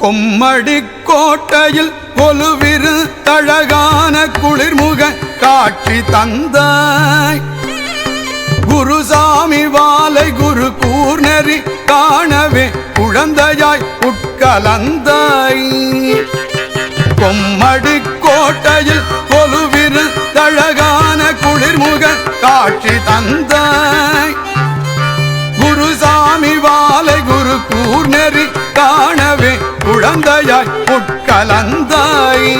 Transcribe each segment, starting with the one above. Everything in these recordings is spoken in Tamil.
கொம்மடி கோட்டையில் கொலுவிரு தழகான குளிர்முக காட்சி தந்தாய். குருசாமி வாலை குரு கூர்நெறி காணவே குழந்தையாய் உட்கலந்தாய். கொம்மடி கோட்டையில் கொலுவிரு தழகான குளிர்முக காட்சி தந்தாய். குருசாமி வாலை குரு கூர்நெறி குழந்தையாய் உட்கலந்தாய்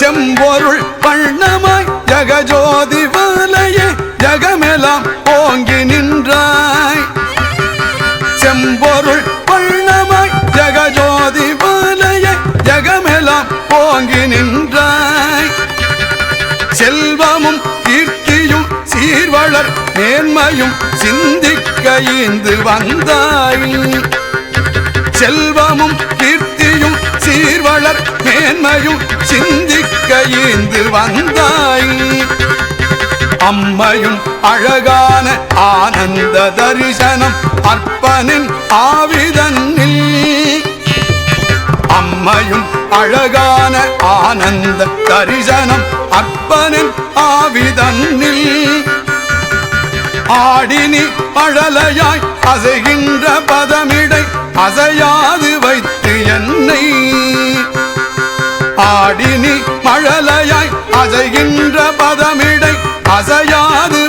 செம்பொருள் பண்ணமாய் ஜகஜோதி வாலையே ஜகமெல்லாம் ஓங்கி நின்றாய். செம்பொருள் பண்ணமாய் ஜகஜோதி வாலையே ஜகமெல்லாம் ஓங்கி நின்றாய். செல்வமும் கீர்த்தியும் சீர்வளர் மேன்மையும் சிந்திக்க ஈந்து வந்தாய். செல்வமும் கீர்த்தியும் சீர்வளர் மேன்மையும் சிந்திக்க ஈந்து வந்தாய். அம்மையும் அழகான ஆனந்த தரிசனம் அற்பனின் ஆவிதன்னில். அம்மையும் அழகான ஆனந்த தரிசனம் அற்பனின் ஆவிதன்னில். ஆடினி பழலையாய் அசைகின்ற பதமிடை அசையாது வைத்து என்னை. ஆடினி மழலையாய் அசைகின்ற பதமிடை அசையாது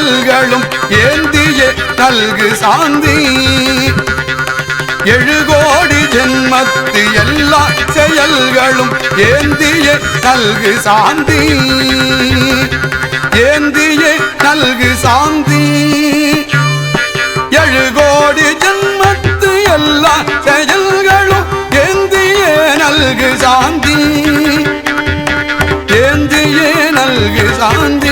செயல்களும் ஏந்திய நல்கு சாந்தி. எழுகோடி ஜென்மத்து எல்லா செயல்களும் ஏந்திய நல்கு சாந்தி. ஏந்திய நல்கு சாந்தி. எழுகோடி ஜென்மத்து எல்லா செயல்களும் ஏந்திய நல்கு சாந்தி. ஏந்திய நல்கு சாந்தி.